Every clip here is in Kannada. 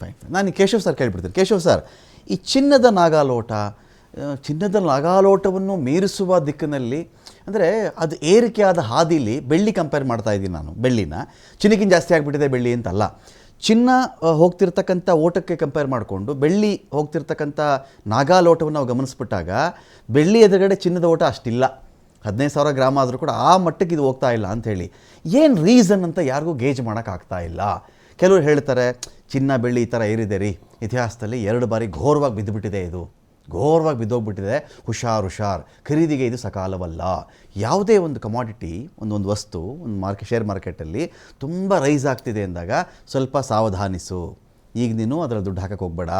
ಫೈನ್ ನಾನು ಕೇಶವ್ ಸರ್ ಕೇಳಿಬಿಡ್ತೀನಿ. ಕೇಶವ್ ಸರ್, ಈ ಚಿನ್ನದ ನಾಗಾಲೋಟ ಚಿನ್ನದ ನಾಗಾಲೋಟವನ್ನು ಮೀರಿಸುವ ದಿಕ್ಕಿನಲ್ಲಿ, ಅಂದರೆ ಅದು ಏರಿಕೆಯಾದ ಹಾದಿಲಿ ಬೆಳ್ಳಿ ಕಂಪೇರ್ ಮಾಡ್ತಾ ಇದ್ದೀನಿ ನಾನು, ಬೆಳ್ಳಿನ. ಚಿನ್ನಕ್ಕಿಂತ ಜಾಸ್ತಿ ಆಗಿಬಿಟ್ಟಿದೆ ಬೆಳ್ಳಿ ಅಂತಲ್ಲ. ಚಿನ್ನ ಹೋಗ್ತಿರ್ತಕ್ಕಂಥ ಓಟಕ್ಕೆ ಕಂಪೇರ್ ಮಾಡಿಕೊಂಡು, ಬೆಳ್ಳಿ ಹೋಗ್ತಿರ್ತಕ್ಕಂಥ ನಾಗಾಲೋಟವನ್ನು ನಾವು ಗಮನಿಸ್ಬಿಟ್ಟಾಗ, ಬೆಳ್ಳಿ ಎದುರುಗಡೆ ಚಿನ್ನದ ಓಟ ಅಷ್ಟಿಲ್ಲ. ಹದಿನೈದು ಸಾವಿರ ಗ್ರಾಮ ಆದರೂ ಕೂಡ ಆ ಮಟ್ಟಕ್ಕೆ ಇದು ಹೋಗ್ತಾ ಇಲ್ಲ ಅಂಥೇಳಿ. ಏನು ರೀಸನ್ ಅಂತ ಯಾರಿಗೂ ಗೇಜ್ ಮಾಡೋಕ್ಕಾಗ್ತಾ ಇಲ್ಲ. ಕೆಲವರು ಹೇಳ್ತಾರೆ, ಚಿನ್ನ, ಬೆಳ್ಳಿ ಈ ಥರ ಏರಿದೆ ರೀ. ಇತಿಹಾಸದಲ್ಲಿ ಎರಡು ಬಾರಿ ಘೋರವಾಗಿ ಬಿದ್ದುಬಿಟ್ಟಿದೆ ಇದು. ಘೋರವಾಗಿ ಬಿದ್ದೋಗ್ಬಿಟ್ಟಿದೆ. ಹುಷಾರ್ ಹುಷಾರ್. ಖರೀದಿಗೆ ಇದು ಸಕಾಲವಲ್ಲ. ಯಾವುದೇ ಒಂದು ಕಮಾಡಿಟಿ ಒಂದೊಂದು ಒಂದು ವಸ್ತು, ಒಂದು ಮಾರ್ಕೆ ಶೇರ್ ಮಾರ್ಕೆಟಲ್ಲಿ ತುಂಬ ರೈಸ್ ಆಗ್ತಿದೆ ಅಂದಾಗ ಸ್ವಲ್ಪ ಸಾವಧಾನಿಸು ಈಗ ನೀನು ಅದರ ದುಡ್ಡು ಹಾಕಕ್ಕೆ ಹೋಗ್ಬೇಡ.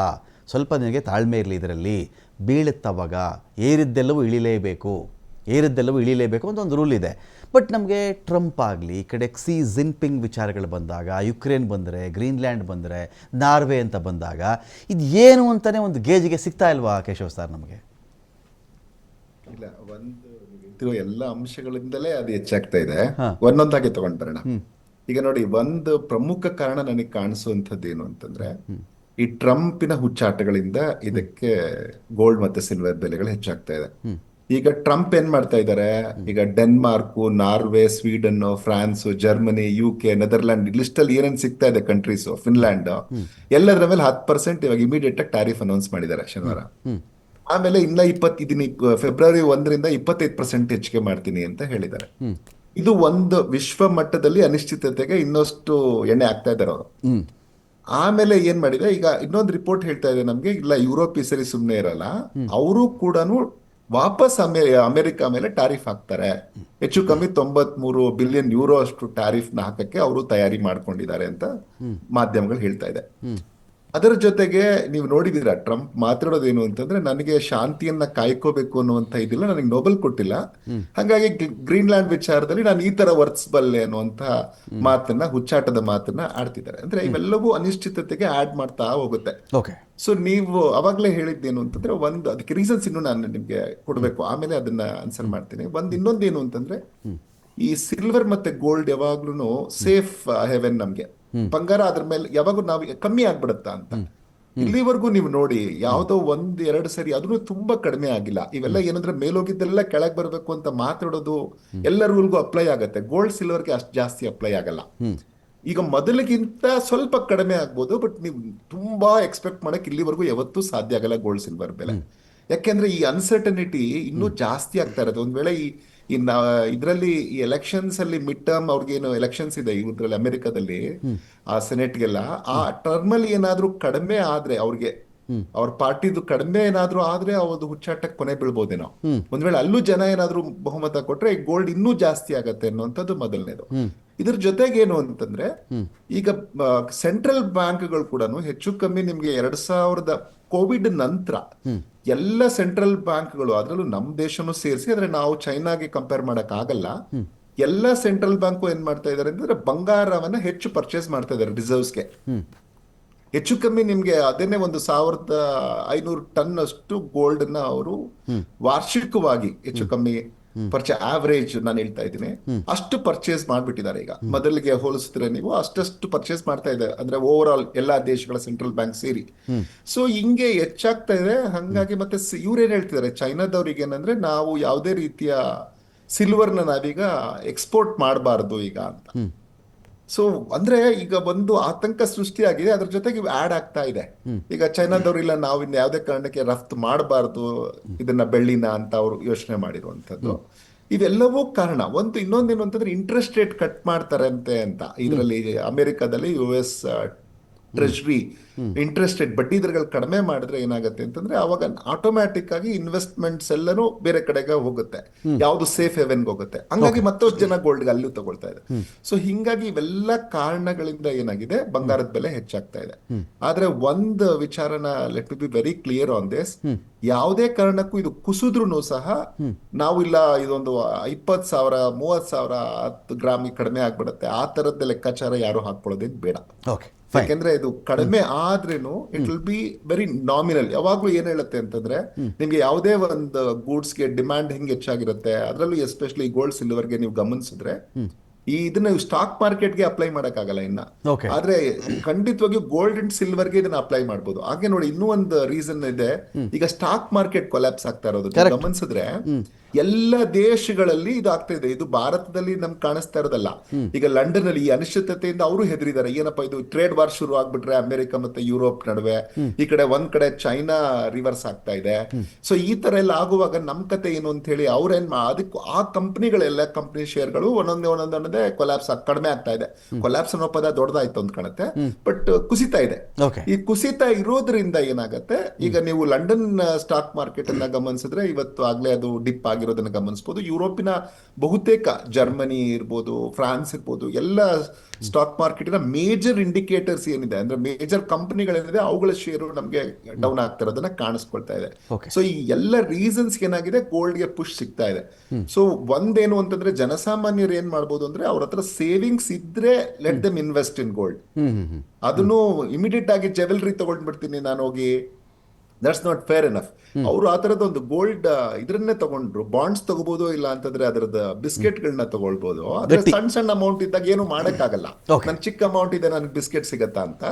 ಸ್ವಲ್ಪ ನಿನಗೆ ತಾಳ್ಮೆ ಇರಲಿ ಇದರಲ್ಲಿ. ಬೀಳುತ್ತವಾಗ. ಏರಿದ್ದೆಲ್ಲವೂ ಇಳಿಲೇಬೇಕು. ಏರಿದ್ದೆಲ್ಲವೂ ಇಳಿಯಲೇಬೇಕು ಅಂತ ಒಂದು ರೂಲ್ ಇದೆ. ಬಟ್ ನಮಗೆ ಟ್ರಂಪ್ ಆಗಲಿ ಈ ಕಡೆ ಕ್ಸಿ ಜಿನ್ಪಿಂಗ್ ವಿಚಾರಗಳು ಬಂದಾಗ ಯುಕ್ರೇನ್ ಬಂದರೆ ಗ್ರೀನ್ಲ್ಯಾಂಡ್ ಬಂದರೆ ನಾರ್ವೆ ಅಂತ ಬಂದಾಗ ಇದು ಏನು ಅಂತಲೇ ಒಂದು ಗೇಜಿಗೆ ಸಿಗ್ತಾ ಇಲ್ವಾ ಕೇಶವ್ ಸರ್ ನಮಗೆ? ಇಲ್ಲ ಒಂದು ಎಲ್ಲ ಅಂಶಗಳಿಂದಲೇ ಅದು ಹೆಚ್ಚಾಗ್ತಾ ಇದೆ. ಒಂದೊಂದಾಗಿ ತಗೊಂಡ್ ಬರೋಣ. ಈಗ ನೋಡಿ ಒಂದು ಪ್ರಮುಖ ಕಾರಣ ನನಗೆ ಕಾಣಿಸುವಂಥದ್ದು ಏನು ಅಂತಂದ್ರೆ ಈ ಟ್ರಂಪಿನ ಹುಚ್ಚಾಟಗಳಿಂದ ಇದಕ್ಕೆ ಗೋಲ್ಡ್ ಮತ್ತೆ ಸಿಲ್ವರ್ ಬೆಲೆಗಳು ಹೆಚ್ಚಾಗ್ತಾ ಇದೆ. ಈಗ ಟ್ರಂಪ್ ಏನ್ ಮಾಡ್ತಾ ಇದ್ದಾರೆ ಈಗ Denmark Norway Sweden France Germany U K Netherland list ಅಲ್ಲಿ ಏನೇನ್ ಸಿಗ್ತಾ ಇದೆ ಕಂಟ್ರೀಸ್ ಫಿನ್ಲ್ಯಾಂಡ್ ಎಲ್ಲದರ ಮೇಲೆ ಹತ್ತು ಪರ್ಸೆಂಟ್ ಇವಾಗ ಇಮಿಡಿಯೇಟ್ ಆಗಿ ಟ್ಯಾರಿಫ್ ಅನೌನ್ಸ್ ಮಾಡಿದ್ದಾರೆ ಶನಿವಾರ. ಆಮೇಲೆ ಇನ್ನ ಇಪ್ಪತ್ ಇದನ್ನ ಫೆಬ್ರವರಿ ಒಂದರಿಂದ ಇಪ್ಪತ್ತೈದು ಪರ್ಸೆಂಟ್ ಹೆಚ್ಚಿಗೆ ಮಾಡ್ತೀನಿ ಅಂತ ಹೇಳಿದ್ದಾರೆ. ಇದು ಒಂದು ವಿಶ್ವ ಮಟ್ಟದಲ್ಲಿ ಅನಿಶ್ಚಿತತೆಗೆ ಇನ್ನಷ್ಟು ಎಣ್ಣೆ ಆಗ್ತಾ ಇದ್ದಾರೆ ಅವರು. ಆಮೇಲೆ ಏನ್ ಮಾಡಿದೆ? ಈಗ ಇನ್ನೊಂದು ರಿಪೋರ್ಟ್ ಹೇಳ್ತಾ ಇದೆ ನಮ್ಗೆ ಇಲ್ಲ ಯುರೋಪ್ ಈ ಸರಿ ಸುಮ್ನೆ ಇರಲ್ಲ. ಅವರು ಕೂಡ ವಾಪಸ್ ಅಮೆ ಅಮೆರಿಕ ಮೇಲೆ ಟ್ಯಾರಿಫ್ ಹಾಕ್ತಾರೆ. ಹೆಚ್ಚು ಕಮ್ಮಿ ತೊಂಬತ್ ಮೂರು ಬಿಲಿಯನ್ ಯೂರೋ ಅಷ್ಟು ಟ್ಯಾರಿಫ್ನ ಹಾಕಕ್ಕೆ ಅವರು ತಯಾರಿ ಮಾಡ್ಕೊಂಡಿದ್ದಾರೆ ಅಂತ ಮಾಧ್ಯಮಗಳು ಹೇಳ್ತಾ ಇದೆ. ಅದರ ಜೊತೆಗೆ ನೀವು ನೋಡಿದ್ದೀರಾ ಟ್ರಂಪ್ ಮಾತಾಡೋದೇನು ಅಂತಂದ್ರೆ ನನಗೆ ಶಾಂತಿಯನ್ನ ಕಾಯ್ಕೋಬೇಕು ಅನ್ನುವಂತ ಇದಿಲ್ಲ ನನಗೆ ನೋಬಲ್ ಕೊಟ್ಟಿಲ್ಲ. ಹಾಗಾಗಿ ಗ್ರೀ- ಗ್ರೀನ್ಲ್ಯಾಂಡ್ ವಿಚಾರದಲ್ಲಿ ನಾನು ಈ ತರ ವರ್ತಿಸಬಲ್ಲೆ ಅನ್ನುವಂತ ಮಾತನ್ನ ಹುಚ್ಚಾಟದ ಮಾತನ್ನ ಆಡ್ತಿದ್ದಾರೆ. ಅಂದ್ರೆ ಇವೆಲ್ಲವೂ ಅನಿಶ್ಚಿತತೆಗೆ ಆಡ್ ಮಾಡ್ತಾ ಹೋಗುತ್ತೆ. ಓಕೆ. ಸೊ ನೀವು ಅವಾಗ್ಲೇ ಹೇಳಿದ್ದೇನು ಅಂತಂದ್ರೆ ಒಂದು ಅದಕ್ಕೆ ರೀಸನ್ಸ್ ಇನ್ನು ನಾನು ನಿಮ್ಗೆ ಕೊಡ್ಬೇಕು. ಆಮೇಲೆ ಅದನ್ನ ಆನ್ಸರ್ ಮಾಡ್ತೀನಿ. ಒಂದ್ ಇನ್ನೊಂದೇನು ಅಂತಂದ್ರೆ ಈ ಸಿಲ್ವರ್ ಮತ್ತೆ ಗೋಲ್ಡ್ ಯಾವಾಗ್ಲೂ ಸೇಫ್ ಹೆವೆನ್ ನಮ್ಗೆ. ಬಂಗಾರ ಅದ್ರ ಮೇಲೆ ಯಾವಾಗೂ ನಾವು ಕಮ್ಮಿ ಆಗ್ಬಿಡುತ್ತಾ ಅಂತ. ಇಲ್ಲಿವರೆಗೂ ನೀವು ನೋಡಿ ಯಾವುದೋ ಒಂದ್ ಎರಡು ಸರಿ ಅದನ್ನು ತುಂಬಾ ಕಡಿಮೆ ಆಗಿಲ್ಲ. ಇವೆಲ್ಲ ಏನಂದ್ರೆ ಮೇಲೋಗಿದ್ದೆಲ್ಲ ಕೆಳಗ್ ಬರಬೇಕು ಅಂತ ಮಾತಾಡೋದು ಎಲ್ಲ ರೂಲ್ಗೂ ಅಪ್ಲೈ ಆಗುತ್ತೆ. ಗೋಲ್ಡ್ ಸಿಲ್ವರ್ಗೆ ಅಷ್ಟು ಜಾಸ್ತಿ ಅಪ್ಲೈ ಆಗಲ್ಲ. ಈಗ ಮೊದಲಿಗಿಂತ ಸ್ವಲ್ಪ ಕಡಿಮೆ ಆಗ್ಬೋದು ಬಟ್ ನೀವು ತುಂಬಾ ಎಕ್ಸ್ಪೆಕ್ಟ್ ಮಾಡಕ್ ಇಲ್ಲಿವರೆಗೂ ಯಾವತ್ತೂ ಸಾಧ್ಯ ಆಗಲ್ಲ ಗೋಲ್ಡ್ ಸಿಲ್ವರ್ ಬೆಲೆ. ಯಾಕೆಂದ್ರೆ ಈ ಅನ್ಸರ್ಟನಿಟಿ ಇನ್ನೂ ಜಾಸ್ತಿ ಆಗ್ತಾ ಇರೋದು. ಒಂದ್ ವೇಳೆ ಈ ಇನ್ನ ಇದರಲ್ಲಿ ಈ ಎಲೆಕ್ಷನ್ಸ್ ಅಲ್ಲಿ ಮಿಡ್ ಟರ್ಮ್ ಅವ್ರಿಗೇನು ಎಲೆಕ್ಷನ್ಸ್ ಇದೆ ಇದ್ರಲ್ಲಿ ಅಮೆರಿಕದಲ್ಲಿ ಆ ಸೆನೆಟ್ಗೆಲ್ಲ ಆ ಟರ್ಮ್ ಅಲ್ಲಿ ಏನಾದ್ರೂ ಕಡಿಮೆ ಆದ್ರೆ ಅವ್ರಿಗೆ ಅವ್ರ ಪಾರ್ಟಿದು ಕಡಿಮೆ ಏನಾದ್ರೂ ಆದ್ರೆ ಅವ್ರದ್ದು ಹುಚ್ಚಾಟಕ್ಕೆ ಕೊನೆ ಬೀಳ್ಬೋದೇನೋ. ಒಂದ್ ವೇಳೆ ಅಲ್ಲೂ ಜನ ಏನಾದ್ರೂ ಬಹುಮತ ಕೊಟ್ರೆ ಗೋಲ್ಡ್ ಇನ್ನೂ ಜಾಸ್ತಿ ಆಗತ್ತೆ ಅನ್ನುವಂಥದ್ದು ಮೊದಲನೇದು. ಇದ್ರ ಜೊತೆಗೆ ಏನು ಅಂತಂದ್ರೆ ಈಗ ಸೆಂಟ್ರಲ್ ಬ್ಯಾಂಕ್ಗಳು ಕೂಡ ಹೆಚ್ಚು ಕಮ್ಮಿ ನಿಮ್ಗೆ ಎರಡ್ ಸಾವಿರದ ಕೋವಿಡ್ ನಂತರ ಎಲ್ಲ ಸೆಂಟ್ರಲ್ ಬ್ಯಾಂಕ್ಗಳು, ಅದರಲ್ಲೂ ನಮ್ಮ ದೇಶನೂ ಸೇರಿಸಿ, ಆದರೆ ನಾವು ಚೈನಾಗೆ ಕಂಪೇರ್ ಮಾಡಕ್ ಆಗಲ್ಲ. ಎಲ್ಲ ಸೆಂಟ್ರಲ್ ಬ್ಯಾಂಕು ಏನ್ ಮಾಡ್ತಾ ಇದಾರೆ ಅಂತಂದ್ರೆ ಬಂಗಾರವನ್ನ ಹೆಚ್ಚು ಪರ್ಚೇಸ್ ಮಾಡ್ತಾ ಇದಾರೆ ರಿಸರ್ವ್ಸ್ಗೆ ಹೆಚ್ಚು ಕಮ್ಮಿ ನಿಮ್ಗೆ ಅದನ್ನೇ ಒಂದು ಸಾವಿರದ ಐನೂರು ಟನ್ ಅಷ್ಟು ಗೋಲ್ಡ್ನ ಅವರು ವಾರ್ಷಿಕವಾಗಿ ಹೆಚ್ಚು ಕಮ್ಮಿ ಪರ್ಚೆ ಆವರೇಜ್ ನಾನು ಹೇಳ್ತಾ ಇದ್ದೀನಿ. ಅಷ್ಟು ಪರ್ಚೇಸ್ ಮಾಡ್ಬಿಟ್ಟಿದ್ದಾರೆ ಈಗ. ಮೊದಲಿಗೆ ಹೋಲಿಸಿದ್ರೆ ನೀವು ಅಷ್ಟಷ್ಟು ಪರ್ಚೇಸ್ ಮಾಡ್ತಾ ಇದೆ ಅಂದ್ರೆ ಓವರ್ ಆಲ್ ಎಲ್ಲಾ ದೇಶಗಳ ಸೆಂಟ್ರಲ್ ಬ್ಯಾಂಕ್ ಸೇರಿ. ಸೊ ಹಿಂಗೆ ಹೆಚ್ಚಾಗ್ತಾ ಇದೆ. ಹಂಗಾಗಿ ಮತ್ತೆ ಇವ್ರೇನ್ ಹೇಳ್ತಿದ್ದಾರೆ? ಚೈನಾದವ್ರಿಗೆ ಏನಂದ್ರೆ ನಾವು ಯಾವುದೇ ರೀತಿಯ ಸಿಲ್ವರ್ನ ನಾವೀಗ ಎಕ್ಸ್ಪೋರ್ಟ್ ಮಾಡಬಾರ್ದು ಈಗ ಅಂತ. ಸೊ ಅಂದ್ರೆ ಈಗ ಒಂದು ಆತಂಕ ಸೃಷ್ಟಿಯಾಗಿದೆ ಅದ್ರ ಜೊತೆಗೆ ಆಡ್ ಆಗ್ತಾ ಇದೆ. ಈಗ ಚೈನಾದವ್ರು ಇಲ್ಲ ನಾವು ಇನ್ನು ಯಾವುದೇ ಕಾರಣಕ್ಕೆ ರಫ್ತು ಮಾಡಬಾರ್ದು ಇದನ್ನ ಬೆಳ್ಳಿನ ಅಂತ ಅವರು ಯೋಚನೆ ಮಾಡಿರುವಂತದ್ದು ಇವೆಲ್ಲವೂ ಕಾರಣ. ಒಂದು ಇನ್ನೊಂದೇನು ಅಂತಂದ್ರೆ ಇಂಟ್ರೆಸ್ಟ್ ರೇಟ್ ಕಟ್ ಮಾಡ್ತಾರಂತೆ ಅಂತ ಇದರಲ್ಲಿ ಅಮೆರಿಕದಲ್ಲಿ U S treasury interest rate ಬಡ್ಡಿ ದರಗಳು ಕಡಿಮೆ ಮಾಡಿದ್ರೆ ಏನಾಗುತ್ತೆ ಅಂತಂದ್ರೆ ಅವಾಗ ಆಟೋಮ್ಯಾಟಿಕ್ ಆಗಿ ಇನ್ವೆಸ್ಟ್ಮೆಂಟ್ಸ್ ಎಲ್ಲನೂ ಬೇರೆ ಕಡೆಗೆ ಹೋಗುತ್ತೆ. ಯಾವ್ದು ಸೇಫ್ ಹೆವೆನ್ಗೆ ಹೋಗುತ್ತೆ. ಹಂಗಾಗಿ ಮತ್ತಷ್ಟು ಜನ ಗೋಲ್ಡ್ ಅಲ್ಲೂ ತಗೊಳ್ತಾ ಇದೆ. ಸೊ ಹಿಂಗಾಗಿ ಇವೆಲ್ಲ ಕಾರಣಗಳಿಂದ ಏನಾಗಿದೆ? ಬಂಗಾರದ ಬೆಲೆ ಹೆಚ್ಚಾಗ್ತಾ ಇದೆ. ಆದ್ರೆ ಒಂದು ವಿಚಾರನ let be very clear on this ಯಾವುದೇ ಕಾರಣಕ್ಕೂ ಇದು ಕುಸಿದ್ರು ಸಹ ನಾವು ಇಲ್ಲ ಇದೊಂದು ಇಪ್ಪತ್ ಸಾವಿರ ಮೂವತ್ ಸಾವಿರ ಹತ್ತು ಗ್ರಾಮ್ ಕಡಿಮೆ ಆಗ್ಬಿಡುತ್ತೆ. ಆ ತರದ ಲೆಕ್ಕಾಚಾರ ಯಾರು ಹಾಕೊಳ್ಳೋದೇನು ಬೇಡ. ಯಾಕೆಂದ್ರೆ ಇದು ಕಡಿಮೆ ಆದ್ರೇನು it will be very nominal ಯಾವಾಗ್ಲೂ ಏನ್ ಹೇಳುತ್ತೆ ಅಂತಂದ್ರೆ ನಿಮ್ಗೆ ಯಾವುದೇ ಒಂದು ಗೂಡ್ಸ್ಗೆ ಡಿಮ್ಯಾಂಡ್ ಹೆಂಗ್ ಹೆಚ್ಚಾಗಿರುತ್ತೆ ಅದರಲ್ಲೂ ಎಸ್ಪೆಷಲಿ ಗೋಲ್ಡ್ ಸಿಲ್ವರ್ಗೆ ನೀವು ಗಮನಿಸಿದ್ರೆ ಈ ಇದನ್ನ ಸ್ಟಾಕ್ ಮಾರ್ಕೆಟ್ಗೆ ಅಪ್ಲೈ ಮಾಡಕ್ಕಾಗಲ್ಲ ಇನ್ನ. ಆದ್ರೆ ಖಂಡಿತವಾಗಿ ಗೋಲ್ಡ್ ಅಂಡ್ ಸಿಲ್ವರ್ಗೆ ಇದನ್ನ ಅಪ್ಲೈ ಮಾಡ್ಬೋದು. ಹಾಗೆ ನೋಡಿ ಇನ್ನೂ ಒಂದು ರೀಸನ್ ಇದೆ. ಈಗ ಸ್ಟಾಕ್ ಮಾರ್ಕೆಟ್ ಕೊಲ್ಯಾಪ್ಸ್ ಆಗ್ತಾ ಇರೋದು. ಗಮನಿಸಿದ್ರೆ ಎಲ್ಲ ದೇಶಗಳಲ್ಲಿ ಇದಾಗ್ತಾ ಆಗ್ತಾ ಇದೆ ಇದು ಭಾರತದಲ್ಲಿ ನಮ್ಗೆ ಕಾಣಿಸ್ತಾ ಇರೋದಲ್ಲ. ಈಗ ಲಂಡನ್ ಅಲ್ಲಿ ಈ ಅನಿಶ್ಚಿತತೆಯಿಂದ ಅವರು ಹೆದರಿದ್ದಾರೆ. ಏನಪ್ಪಾ ಇದು ಟ್ರೇಡ್ ವಾರ್ ಶುರು ಆಗ್ಬಿಟ್ರೆ ಅಮೆರಿಕ ಮತ್ತೆ ಯುರೋಪ್ ನಡುವೆ ಈ ಕಡೆ ಒಂದ್ ಕಡೆ ಚೈನಾ ರಿವರ್ಸ್ ಆಗ್ತಾ ಇದೆ. ಸೊ ಈ ತರ ಎಲ್ಲ ಆಗುವಾಗ ನಮ್ ಕತೆ ಏನು ಅಂತ ಹೇಳಿ ಅವ್ರೇನ್ ಅದಕ್ಕೂ ಆ ಕಂಪನಿಗಳೆಲ್ಲ ಕಂಪನಿ ಶೇರ್ಗಳು ಒಂದೊಂದೇ ಒಂದೊಂದೇ ಅನ್ನೋದೇ ಕೊಲ್ಯಾಪ್ಸ್ ಕಡಿಮೆ ಆಗ್ತಾ ಇದೆ. ಕೊಲ್ಯಾಪ್ಸ್ ಅನ್ನೋ ಪದ ದೊಡ್ಡದಾಯ್ತು ಅಂತ ಕಾಣುತ್ತೆ. ಬಟ್ ಕುಸಿತ ಇದೆ. ಈ ಕುಸಿತ ಇರೋದ್ರಿಂದ ಏನಾಗತ್ತೆ? ಈಗ ನೀವು ಲಂಡನ್ ಸ್ಟಾಕ್ ಮಾರ್ಕೆಟ್ ಅನ್ನ ಗಮನಿಸಿದ್ರೆ ಇವತ್ತು ಆಗ್ಲೇ ಅದು ಡಿಪ್ ಆಗಿರೋದನ್ನ ಗಮನಿಸ್ಬೋದು. ಯುರೋಪಿನ ಬಹುತೇಕ ಜರ್ಮನಿ ಇರ್ಬೋದು ಫ್ರಾನ್ಸ್ ಇರ್ಬೋದು ಎಲ್ಲ ಸ್ಟಾಕ್ ಮಾರ್ಕೆಟಿನ ಮೇಜರ್ ಇಂಡಿಕೇಟರ್ಸ್ ಏನಿದೆ ಅಂದ್ರೆ ಮೇಜರ್ ಕಂಪನಿಗಳೇನಿದೆ ಅವುಗಳ ಶೇರು ನಮಗೆ ಡೌನ್ ಆಗ್ತಾ ಇರೋದನ್ನ ಕಾಣಿಸ್ಕೊಳ್ತಾ ಇದೆ. ಸೊ ಈ ಎಲ್ಲ ರೀಸನ್ಸ್ ಏನಾಗಿದೆ ಗೋಲ್ಡ್ಗೆ ಪುಷ್ ಸಿಗ್ತಾ ಇದೆ. ಸೊ ಒಂದೇನು ಅಂತಂದ್ರೆ ಜನಸಾಮಾನ್ಯರು ಏನ್ ಮಾಡ್ಬೋದು ಅಂದ್ರೆ ಅವ್ರ ಹತ್ರ ಸೇವಿಂಗ್ಸ್ ಇದ್ರೆ let them invest in gold ಅದನ್ನು ಇಮಿಡಿಯೇಟ್ ಆಗಿ ಜೆವೆಲ್ರಿ ತಗೊಂಡ್ಬಿಡ್ತೀನಿ ನಾನು ಹೋಗಿ. ದಟ್ಸ್ ನಾಟ್ ಫೇರ್ ಎನಫ್ ಅವರು ಆ ತರದ ಒಂದು ಗೋಲ್ಡ್ ಇದ್ರನ್ನೇ ತಗೊಂಡ್ರು. ಬಾಂಡ್ಸ್ ತಗೋಬಹುದು ಇಲ್ಲ ಅಂತಂದ್ರೆ ಅದರದ ಬಿಸ್ಕೆಟ್ ಗಳನ್ನ ತಗೊಳ್ಬಹುದು ಗಟ್ಟಿ. ಸಣ್ಣ ಸಣ್ಣ ಅಮೌಂಟ್ ಇದ್ದಾಗ ಏನು ಮಾಡಕ್ಕಾಗಲ್ಲ. ಆಗಲ್ಲ ನನ್ ಚಿಕ್ಕ ಅಮೌಂಟ್ ಇದೆ ನನಗೆ ಬಿಸ್ಕೆಟ್ ಸಿಗತ್ತಾ ಅಂತ.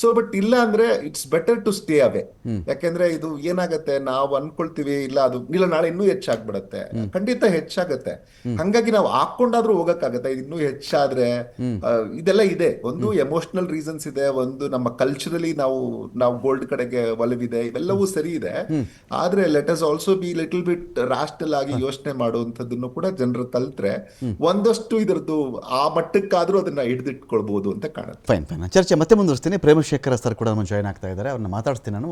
ಸೊ ಬಟ್ ಇಲ್ಲ ಅಂದ್ರೆ it's better to stay away ಯಾಕೆಂದ್ರೆ ಇದು ಏನಾಗತ್ತೆ ನಾವು ಅನ್ಕೊಳ್ತೀವಿ ಇಲ್ಲ ಅದು ಇಲ್ಲ ನಾಳೆ ಇನ್ನೂ ಹೆಚ್ಚಾಗ್ಬಿಡತ್ತೆ. ಖಂಡಿತ ಹೆಚ್ಚಾಗತ್ತೆ. ಹಂಗಾಗಿ ನಾವು ಹಾಕೊಂಡಾದ್ರೂ ಹೋಗಕ್ಕಾಗತ್ತೆ. ಇನ್ನೂ ಹೆಚ್ಚಾದ್ರೆ ಇದೆಲ್ಲ ಇದೆ. ಒಂದು ಎಮೋಷನಲ್ ರೀಸನ್ಸ್ ಇದೆ ಒಂದು ನಮ್ಮ ಕಲ್ಚರಲಿ ನಾವು ನಾವು ಗೋಲ್ಡ್ ಕಡೆಗೆ ಒಲವಿದೆ ಇವೆಲ್ಲವೂ ಸರಿ ಇದೆ. ಆದ್ರೆ let us also be little bit rational ಆಗಿ ಯೋಚನೆ ಮಾಡುವಂತದನ್ನು ಕೂಡ ಜನರು ತಲ್ತ್ರೆ ಒಂದಷ್ಟು ಇದರದ್ದು ಆ ಮಟ್ಟಕ್ಕಾದ್ರೂ ಅದನ್ನ ಹಿಡಿದಿಟ್ಕೊಳ್ಬಹುದು ಅಂತ ಕಾಣುತ್ತೆ. ಫೈನ್ ಫೈನ್ ಚರ್ಚೆ ಮತ್ತೆ ಮುಂದುವರಿಸ್ತೀನಿ. ಪ್ರೇಮಶೇಖರ ಸರ್ ಕೂಡ ನಮ್ಮ ಜಾಯ್ನ್ ಆಗ್ತಾ ಇದ್ದಾರೆ. ಅವ್ರನ್ನ ಮಾತಾಡ್ತೀನಿ ನಾನು.